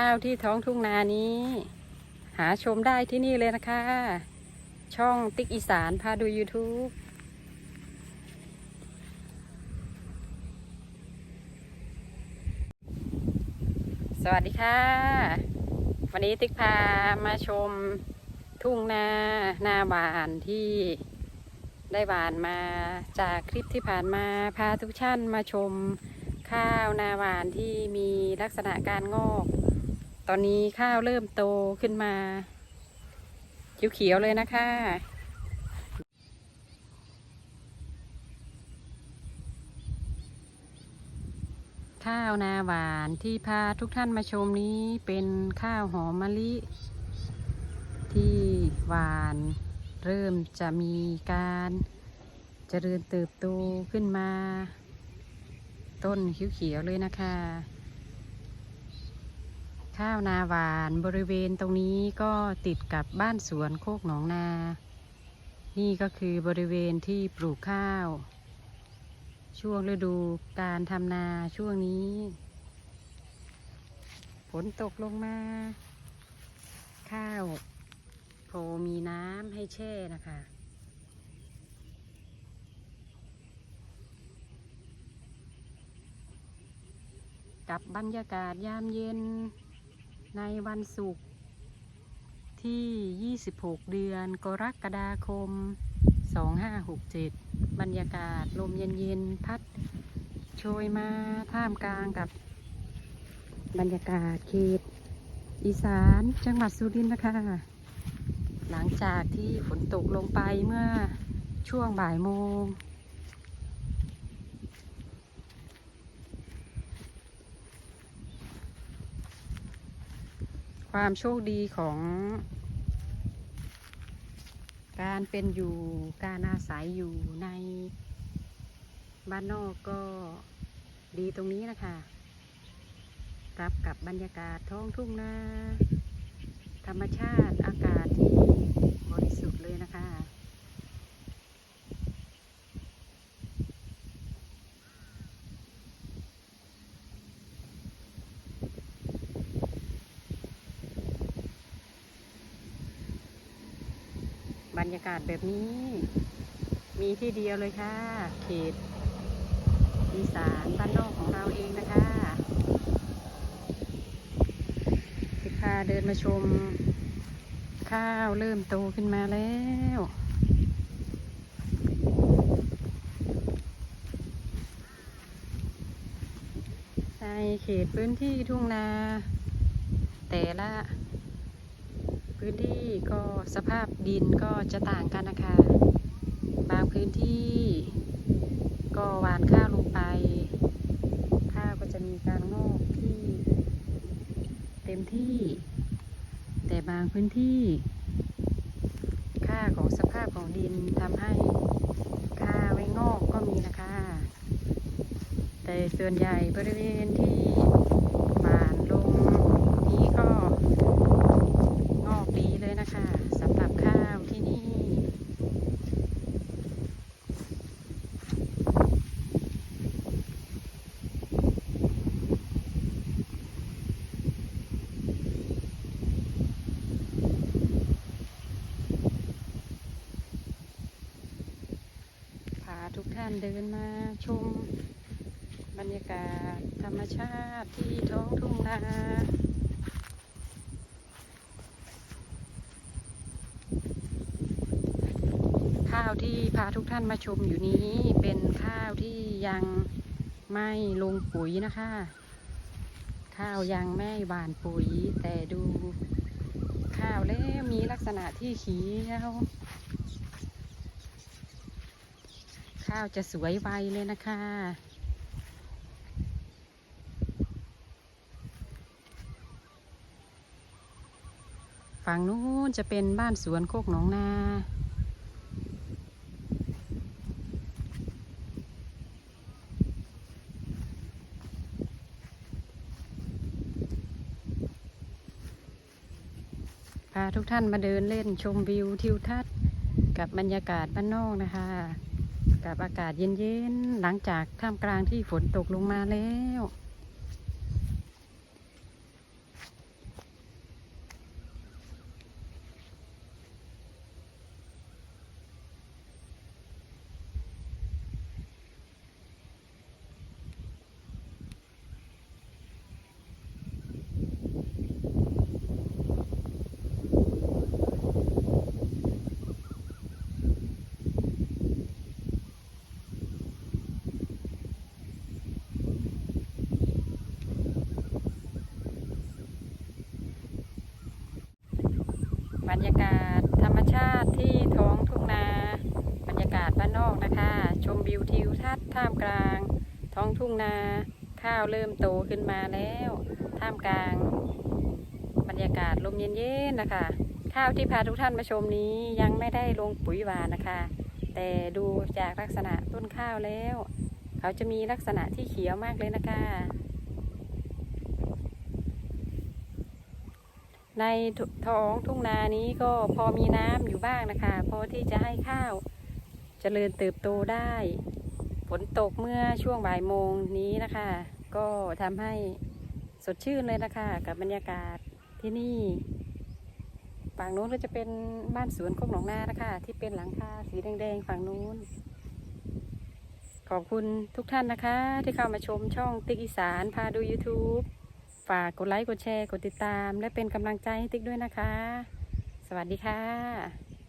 ข้าวที่ท้องทุ่งนานี้ หาชมได้ที่นี่เลยนะคะ ช่องติ๊กอีสานพาดู YouTube สวัสดีค่ะ วันนี้ติ๊กพามาชมทุ่งนานาหวานที่ได้หวานมาจากคลิปที่ผ่านมาพาทุกท่านมาชมข้าวนาหวานที่มีลักษณะการงอก ตอนนี้ข้าวเริ่มโตขึ้นมาเขียวๆเลยนะคะข้าวนาหวานที่พาทุกท่านมาชมนี้เป็นข้าวหอมมะลิ ที่หวานเริ่มจะมีการเจริญเติบโตขึ้นมา ต้นเขียวๆเลยนะคะ ข้าวนาหวานบริเวณตรงนี้ก็ติดกับบ้านสวนโคกหนองนา นี่ก็คือบริเวณที่ปลูกข้าว ช่วงฤดูการทำนาช่วงนี้ ฝนตกลงมา ข้าวโพมีน้ำให้แช่นะคะกับบรรยากาศยามเย็น ในวันศุกร์ที่ 26 เดือนกรกฎาคม 2567 บรรยากาศลมเย็นๆ พัดโชยมาท่ามกลางกับบรรยากาศเขตอีสานจังหวัดสุรินทร์นะคะ หลังจากที่ฝนตกลงไปเมื่อช่วงบ่ายโมง ความโชคดีของ การเป็นอยู่การอาศัยอยู่ในบ้านนอกก็ดีตรงนี้นะคะรับกับบรรยากาศท้องทุ่งนาธรรมชาติอากาศที่บริสุทธิ์เลยนะคะ บรรยากาศแบบนี้ มีที่เดียวเลยค่ะ เขตอีสานบ้านนอกของเราเองนะคะที่พาเดินมาชม ข้าวเริ่มโตขึ้นมาแล้วในเขตพื้นที่ทุ่งนา แต่ละ พื้นที่ก็สภาพดินก็จะต่างกันนะคะ บางพื้นที่ก็หวานข้าวลงไป ข้าวก็จะมีการงอกที่เต็มที่ แต่บางพื้นที่ ค่าของสภาพของดินทำให้ข้าวไม่งอกก็มีนะคะ แต่ส่วนใหญ่บริเวณที่หวานลงนี้ก็ งอกดีเลยนะคะสำหรับข้าวที่นี่ พาทุกท่าน เดินมาชม บรรยากาศธรรมชาติที่ท้องทุ่งนาข้าวที่พาทุกท่านมาชมอยู่นี้เป็นข้าวที่ยังไม่ลงปุ๋ยนะคะ ข้าวยังไม่หวานปุ๋ยแต่ดูข้าวแล้วมีลักษณะที่เขียว ข้าวจะสวยไวเลยนะคะ ฝั่งนู้นจะเป็นบ้านสวนโคกหนองนาพาทุกท่านมาเดินเล่นชมวิวทิวทัศน์กับบรรยากาศบ้านนอกนะคะ กับอากาศเย็นๆ หลังจากท่ามกลางที่ฝนตกลงมาแล้ว บรรยากาศธรรมชาติที่ท้องทุ่งนา บรรยากาศบ้านนอกนะคะ ชมวิวทิวทัศน์ท่ามกลาง ท้องทุ่งนา ข้าวเริ่มโตขึ้นมาแล้ว ท่ามกลาง บรรยากาศลมเย็นๆนะคะ ข้าวที่พาทุกท่านมาชมนี้ยังไม่ได้ลงปุ๋ยหวานนะคะ แต่ดูจากลักษณะต้นข้าวแล้ว เขาจะมีลักษณะที่เขียวมากเลยนะคะ ในท้องทุ่งนานี้ก็พอมีน้ำอยู่บ้างนะคะพอที่จะให้ข้าวเจริญเติบโตได้ ฝนตกเมื่อช่วงบ่ายโมงนี้นะคะ ก็ทำให้สดชื่นเลยนะคะ กับบรรยากาศที่นี่ฝั่งนู้นก็จะเป็นบ้านสวนโคกหนองนานะคะ ที่เป็นหลังคาสีแดงๆฝั่งนู้น ขอบคุณทุกท่านนะคะ ที่เข้ามาชมช่องติ๊กอีสานพาดู YouTube ฝากกดไลค์ กดแชร์ กดติดตาม และเป็นกำลังใจให้ติ๊กด้วยนะคะ สวัสดีค่ะ